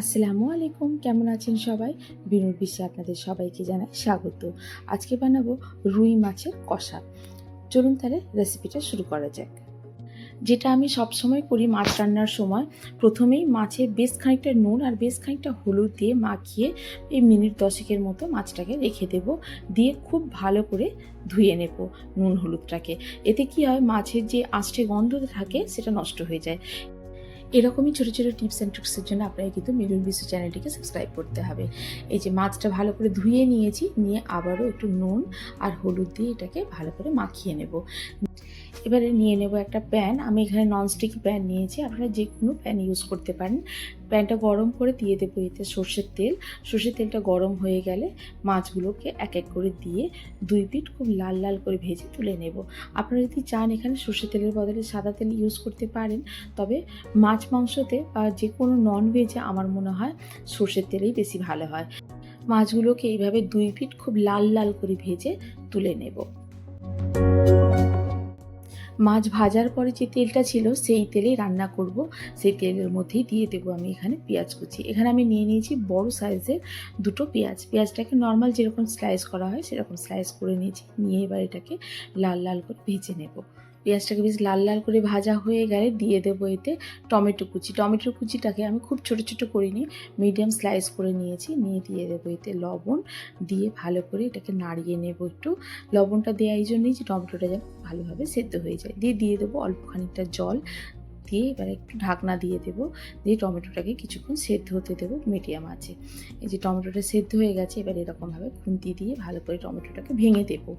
আসসালামু আলাইকুম, কেমন আছেন সবাই? বিনুর বিশ্বে আপনাদের সবাইকে জানাই স্বাগত। আজকে বানাবো রুই মাছের কষা। চলুন তাহলে রেসিপিটা শুরু করা যাক। যেটা আমি সবসময় করি মাছ রান্নার সময়, প্রথমেই মাছে বেশ খানিকটা নুন আর বেশ খানিকটা হলুদ দিয়ে মাখিয়ে এই মিনিট দশেকের মতো মাছটাকে রেখে দেব। দিয়ে খুব ভালো করে ধুয়ে নেব নুন হলুদটাকে। এতে কি হয়, মাছের যে আষ্টে গন্ধ থাকে, সেটা নষ্ট হয়ে যায়। এরকমই ছোটো ছোটো টিপস অ্যান্ড ট্রিক্সের জন্য আপনাকে কিন্তু মিডল বিশ্ব চ্যানেলটিকে সাবস্ক্রাইব করতে হবে। এই যে মাছটা ভালো করে ধুয়ে নিয়েছি, নিয়ে আবারও একটু নুন আর হলুদ দিয়ে এটাকে ভালো করে মাখিয়ে নেব। এবারে নিয়ে নেব একটা প্যান। আমি এখানে ননস্টিক প্যান নিয়েছি। আপনারা যে কোনো প্যান ইউজ করতে পারেন। প্যানটা গরম করে দিয়ে দেবো এতে সর্ষের তেল। সর্ষের তেলটা গরম হয়ে গেলে মাছগুলোকে এক এক করে দিয়ে দুই পিট খুব লাল লাল করে ভেজে তুলে নেব। আপনারা যদি চান এখানে সর্ষের তেলের বদলে সাদা তেল ইউজ করতে পারেন, তবে মাছ মাংসতে বা যে কোনো নন ভেজে আমার মনে হয় সর্ষের তেলেই বেশি ভালো হয়। মাছগুলোকে এইভাবে দুই পিট খুব লাল লাল করে ভেজে তুলে নেব। মাছ ভাজার পরে যে তেলটা ছিল, সেই তেলেই রান্না করব। সেই তেলের মধ্যেই দিয়ে দেবো আমি এখানে পেঁয়াজ কুচি। এখানে আমি নিয়ে নিয়েছি বড় সাইজের দুটো পেঁয়াজ। পেঁয়াজটাকে নর্মাল যেরকম স্লাইস করা হয়, সেরকম স্লাইস করে নিয়েছি। নিয়ে এবার এটাকে লাল লাল করে ভেজে নেব। পেঁয়াজটাকে বেশ লাল লাল করে ভাজা হয়ে গেলে দিয়ে দেবো এতে টমেটো কুচি। টমেটো কুচিটাকে আমি খুব ছোটো ছোটো করিনি মিডিয়াম স্লাইস করে নিয়েছি। নিয়ে দিয়ে দেবো এতে লবণ। দিয়ে ভালো করে এটাকে নাড়িয়ে নেব একটু। লবণটা দেওয়া এই জন্যই যে টমেটোটা যেন ভালোভাবে সেদ্ধ হয়ে যায়। দিয়ে দিয়ে দেবো অল্প খানিকটা জল। দিয়ে এবার একটু ঢাকনা দিয়ে দেবো। দিয়ে টমেটোটাকে কিছুক্ষণ সেদ্ধ হতে দেবো মিডিয়াম আছে। এই যে টমেটোটা সেদ্ধ হয়ে গেছে, এবার এরকমভাবে খুন্তি দিয়ে ভালো করে টমেটোটাকে ভেঙে দেবো।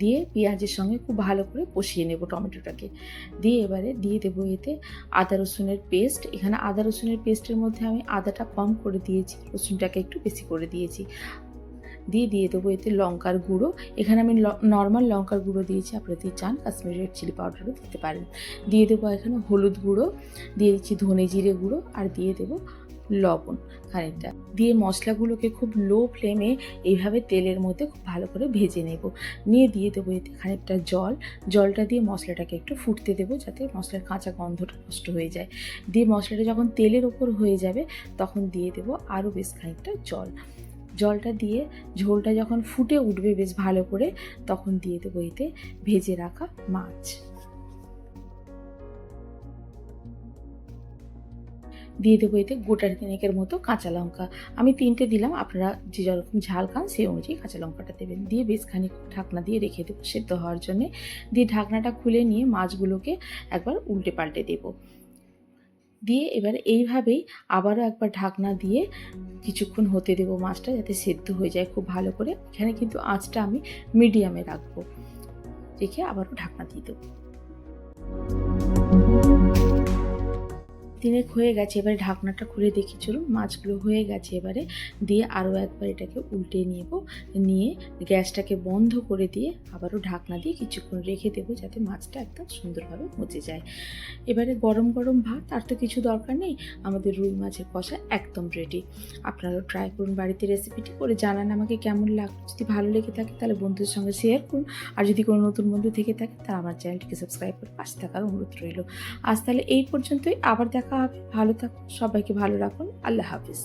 দিয়ে পেঁয়াজের সঙ্গে খুব ভালো করে কষিয়ে নেব টমেটোটাকে। দিয়ে এবারে দিয়ে দেবো এতে আদা, রসুনের পেস্ট। এখানে আদা, রসুনের পেস্টের মধ্যে আমি আদাটা কম করে দিয়েছি, রসুনটাকে একটু বেশি করে দিয়েছি। দিয়ে দিয়ে দেবো এতে লঙ্কার গুঁড়ো। এখানে আমি নর্মাল লঙ্কার গুঁড়ো দিয়েছি, আপনারা যদি চান কাশ্মীরি রেড চিলি পাউডারও দিতে পারেন। দিয়ে দেবো এখানে হলুদ গুঁড়ো দিয়ে দিচ্ছি ধনে জিরে গুঁড়ো, আর দিয়ে দেবো লবণ খানিকটা। দিয়ে মশলাগুলোকে খুব লো ফ্লেমে এইভাবে তেলের মধ্যে খুব ভালো করে ভেজে নেব। নিয়ে দিয়ে দেবো এতে খানিকটা জল। জলটা দিয়ে মশলাটাকে একটু ফুটতে দেবো যাতে মশলার কাঁচা গন্ধটা নষ্ট হয়ে যায়। দিয়ে মশলাটা যখন তেলের ওপর হয়ে যাবে, তখন দিয়ে দেবো আরও বেশ খানিকটা জল। জলটা দিয়ে ঝোলটা যখন ফুটে উঠবে বেশ ভালো করে, তখন দিয়ে দেবো এতে ভেজে রাখা মাছ। দিয়ে দেবো এতে গোটার তিনেকের মতো কাঁচা লঙ্কা। আমি তিনটে দিলাম, আপনারা যে যেরকম ঝাল খান সেই অনুযায়ী কাঁচা লঙ্কাটা দেবেন। দিয়ে বেশ খানিক ঢাকনা দিয়ে রেখে দেবো সেদ্ধ হওয়ার জন্যে। দিয়ে ঢাকনাটা খুলে নিয়ে মাছগুলোকে একবার উল্টে পাল্টে দেবো। দিয়ে এবার এইভাবেই আবারও একবার ঢাকনা দিয়ে কিছুক্ষণ হতে দেবো মাছটা যাতে সেদ্ধ হয়ে যায় খুব ভালো করে। এখানে কিন্তু আঁচটা আমি মিডিয়ামে রাখব। রেখে আবারও ঢাকনা দিয়ে দেবো। তিনেক হয়ে গেছে, এবারে ঢাকনাটা খুলে দেখি, চলুন মাছগুলো হয়ে গেছে এবারে। দিয়ে আরও একবার এটাকে উল্টে নেব, নিয়ে গ্যাসটাকে বন্ধ করে দিয়ে আবারও ঢাকনা দিয়ে কিছুক্ষণ রেখে দেবো যাতে মাছটা একদম সুন্দরভাবে মজে যায়। এবারে গরম গরম ভাত, আর তো কিছু দরকার নেই, আমাদের রুই মাছের কষা একদম রেডি আপনারাও ট্রাই করুন বাড়িতে রেসিপিটি করে জানান আমাকে কেমন লাগল যদি ভালো লেগে থাকে তাহলে বন্ধুদের সঙ্গে শেয়ার করুন, আর যদি কোনো নতুন বন্ধু থেকে থাকে তাহলে আমার চ্যানেলটিকে সাবস্ক্রাইব করে পাশে থাকার অনুরোধ রইল। আজ তাহলে এই পর্যন্তই, আবার দেখা হবে ভালো থাকুন সবাইকে ভালো রাখুন। আল্লাহ হাফিজ।